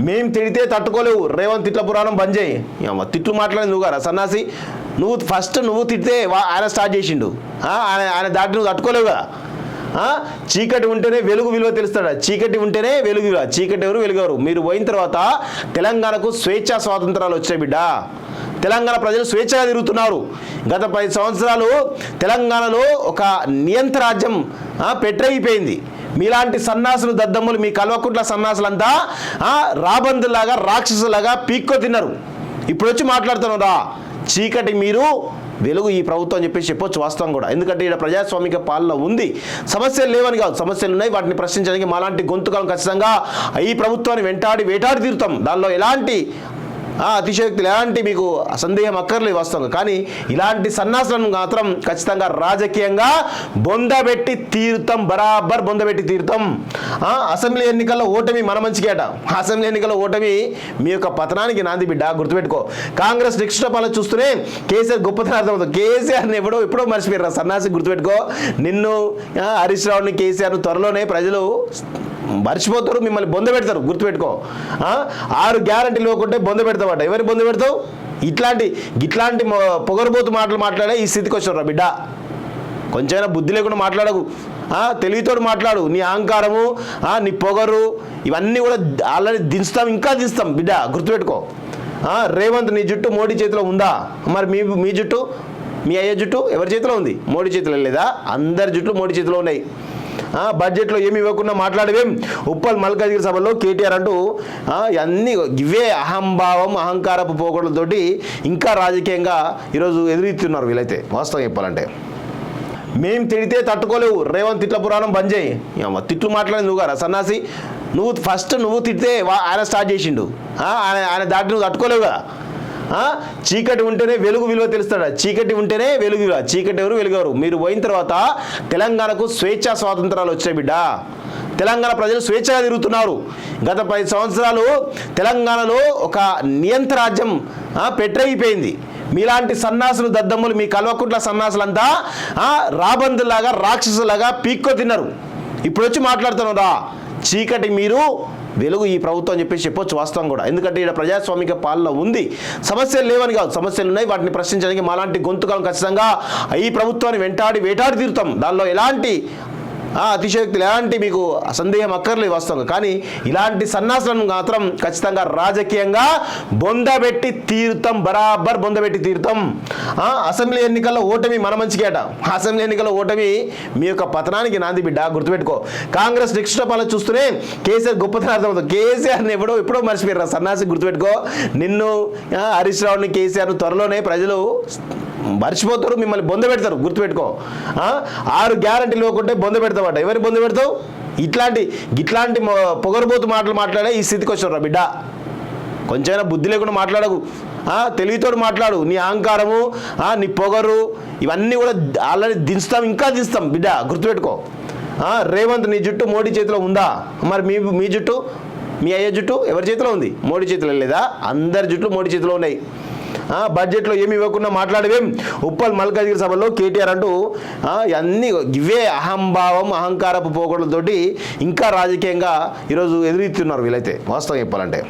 మేం తిడితే తట్టుకోలేవు. రేవంత్ తిట్ల పురాణం బంద్ చేయి. తిట్లు మాట్లాడింది నువ్వు కదా సన్నాసి. నువ్వు ఫస్ట్ నువ్వు తిడితే ఆయన స్టార్ట్ చేసిండు. ఆయన ఆయన దాటి నువ్వు తట్టుకోలేవు కదా. చీకటి ఉంటేనే వెలుగు విలువ తెలుస్తాడు? చీకటి ఉంటేనే వెలుగు విలువ. చీకటి ఎవరు వెలుగు ఎవరు మీరు పోయిన తర్వాత తెలంగాణకు స్వేచ్ఛా స్వాతంత్రాలు వచ్చాయి బిడ్డ. తెలంగాణ ప్రజలు స్వేచ్ఛగా తిరుగుతున్నారు. గత పది సంవత్సరాలు తెలంగాణలో ఒక నియంత్రాజ్యం పెట్టయిపోయింది మీలాంటి సన్నాసులు దద్దమ్ములు మీ కల్వకుంట్ల సన్నాసులంతా రాబందులాగా రాక్షసులాగా పీక్కో తిన్నారు. ఇప్పుడు వచ్చి మాట్లాడుతున్నారా చీకటి మీరు వెలుగు ఈ ప్రభుత్వం అని చెప్పేసి చెప్పొచ్చు వాస్తవం కూడా. ఎందుకంటే ఇక్కడ ప్రజాస్వామిక పాలన ఉంది. సమస్యలు లేవని కాదు సమస్యలు ఉన్నాయి. వాటిని ప్రశ్నించడానికి మాలాంటి గొంతుకలు ఖచ్చితంగా ఈ ప్రభుత్వాన్ని వెంటాడి వేటాడి తీరుతాం. దానిలో ఎలాంటి అతిశయోక్తులు ఎలాంటి మీకు సందేహం అక్కర్లేదు వస్తుంది కానీ ఇలాంటి సన్నాసులను మాత్రం ఖచ్చితంగా రాజకీయంగా బొందబెట్టి తీరుతాం బరాబర్ బొందబెట్టి తీరుతాం. అసెంబ్లీ ఎన్నికల్లో ఓటమి మన మంచికి అసెంబ్లీ ఎన్నికల్లో ఓటమి మీ యొక్క పతనానికి నాంది బిడ్డ గుర్తుపెట్టుకో. కాంగ్రెస్ నెక్స్ట్ పాలన చూస్తూనే కేసీఆర్ గొప్పతనం అర్థమవుతుంది. కేసీఆర్ని ఎప్పుడో ఎప్పుడో మర్చిపోయారు సన్నాసి గుర్తుపెట్టుకో. నిన్ను హరీష్ రావుని కేసీఆర్ను త్వరలోనే ప్రజలు మర్చిపోతారు మిమ్మల్ని బొంద పెడతారు గుర్తుపెట్టుకో. ఆరు గ్యారంటీ లేకుంటే బొంద పెడతావట. ఎవరి బొంద పెడతావు? ఇట్లాంటి ఇట్లాంటి పొగరుబోతు మాటలు మాట్లాడే ఈ స్థితికి వచ్చారు బిడ్డ. కొంచెమైనా బుద్ధి లేకుండా మాట్లాడకు. ఆ, తెలివితోడు మాట్లాడు. నీ అహంకారము నీ పొగరు ఇవన్నీ కూడా ఆల్రెడీ దించుతాం ఇంకా దించుతాం బిడ్డ. గుర్తుపెట్టుకో. రేవంత్ నీ జుట్టు మోడీ చేతిలో ఉందా? మరి మీ మీ జుట్టు మీ అయ్యే జుట్టు ఎవరి చేతిలో ఉంది? మోడీ చేతిలో లేదా? అందరి జుట్లు మోడీ చేతిలో ఉన్నాయి. బడ్జెట్లో ఏమి ఇవ్వకుండా మాట్లాడవేం. ఉప్పల్ మల్కాజ్గిరి సభలో కేటీఆర్ అంటూ అన్ని అన్నీ ఇవే అహంభావం అహంకారపు పోకడలతోటి ఇంకా రాజకీయంగా ఈరోజు ఎదురీస్తున్నారు వీళ్ళైతే వాస్తవం చెప్పాలంటే. మేం తిడితే తట్టుకోలేవు. రేవంత్ తిట్ల పురాణం బంద్ చేయి. తిట్లు మాట్లాడి నువ్వు కదా సన్నాసి? నువ్వు ఫస్ట్ నువ్వు తిడితే వా- ఆయన స్టార్ట్ చేసిండు. ఆయన ఆయన దాటి నువ్వు తట్టుకోలేవు కదా. చీకటి ఉంటేనే వెలుగు విలువ తెలుస్తాడు? చీకటి ఉంటేనే వెలుగు విలువ. చీకటి ఎవరు? వెలుగు మీరు పోయిన తర్వాత తెలంగాణకు స్వేచ్ఛా స్వాతంత్రాలు వచ్చాయి బిడ్డ. తెలంగాణ ప్రజలు స్వేచ్ఛగా తిరుగుతున్నారు. గత పది సంవత్సరాలు తెలంగాణలో ఒక నియంత్రాజ్యం ఆ, పెట్టరైపోయింది మీలాంటి సన్నాసులు దద్దమ్ములు మీ కల్వకుంట్ల సన్నాసులంతా రాబందులాగా రాక్షసులాగా పీక్కో తిన్నారు. ఇప్పుడు వచ్చి మాట్లాడుతున్నారా? చీకటి మీరు వెలుగు ఈ ప్రభుత్వం అని చెప్పేసి చెప్పొచ్చు వాస్తవం కూడా. ఎందుకంటే ఇక్కడ ప్రజాస్వామిక పాలన ఉంది. సమస్యలు లేవని కాదు సమస్యలు ఉన్నాయి. వాటిని ప్రశ్నించడానికి మాలాంటి గొంతుకలు ఖచ్చితంగా ఈ ప్రభుత్వాన్ని వెంటాడి వేటాడి తీరుతాం. దానిలో ఎలాంటి అతిశయోక్తులు ఎలాంటి మీకు సందేహం అక్కర్లేదు వస్తుంది కానీ ఇలాంటి సన్నాసులను మాత్రం ఖచ్చితంగా రాజకీయంగా బొందబెట్టి తీరుతాం బరాబర్ బొందబెట్టి తీరుతాం. అసెంబ్లీ ఎన్నికల్లో ఓటమి మన మంచికేట. అసెంబ్లీ ఎన్నికల్లో ఓటమి మీ యొక్క పతనానికి నాంది బిడ్డ గుర్తుపెట్టుకో. కాంగ్రెస్ నెక్స్ట్ పాలన చూస్తూనే కేసీఆర్ గొప్పతనం అర్థమవుతుంది. కేసీఆర్ని ఎప్పుడో ఎప్పుడో మర్చిపోయారు సన్నాసి గుర్తుపెట్టుకో. నిన్ను హరీష్ రావుని కేసీఆర్ త్వరలోనే ప్రజలు మర్చిపోతారు మిమ్మల్ని బొంద పెడతారు గుర్తుపెట్టుకో. ఆరు గ్యారంటీ లేకుంటే బొంద పెడతావట. ఎవరి బొంద పెడతావు? ఇట్లాంటి ఇట్లాంటి మొ- పొగరుబోతు మాటలు మాట్లాడే ఈ స్థితికి వచ్చారు బిడ్డ. కొంచెమైనా బుద్ధి లేకుండా మాట్లాడకు. ఆ, తెలివితోడు మాట్లాడు. నీ అహంకారము నీ పొగరు ఇవన్నీ కూడా ఆల్రెడీ దించుతాం ఇంకా దించుతాం బిడ్డ. గుర్తుపెట్టుకో. రేవంత్ నీ జుట్టు మోడీ చేతిలో ఉందా? మరి మీ మీ జుట్టు? మీ అయ్యే జుట్టు ఎవరి చేతిలో ఉంది? మోడీ చేతిలో లేదా? అందరి జుట్లు మోడీ చేతిలో ఉన్నాయి. బడ్జెట్లో ఏమి ఇవ్వకుండా మాట్లాడవేం. ఉప్పల్ మల్కాజ్గిరి సభలో కేటీఆర్ అంటూ అన్ని అన్నీ ఇవే అహంభావం అహంకారపు పోకడలతోటి ఇంకా రాజకీయంగా ఈరోజు ఎదురెత్తున్నారు వీళ్ళైతే వాస్తవం చెప్పాలంటే.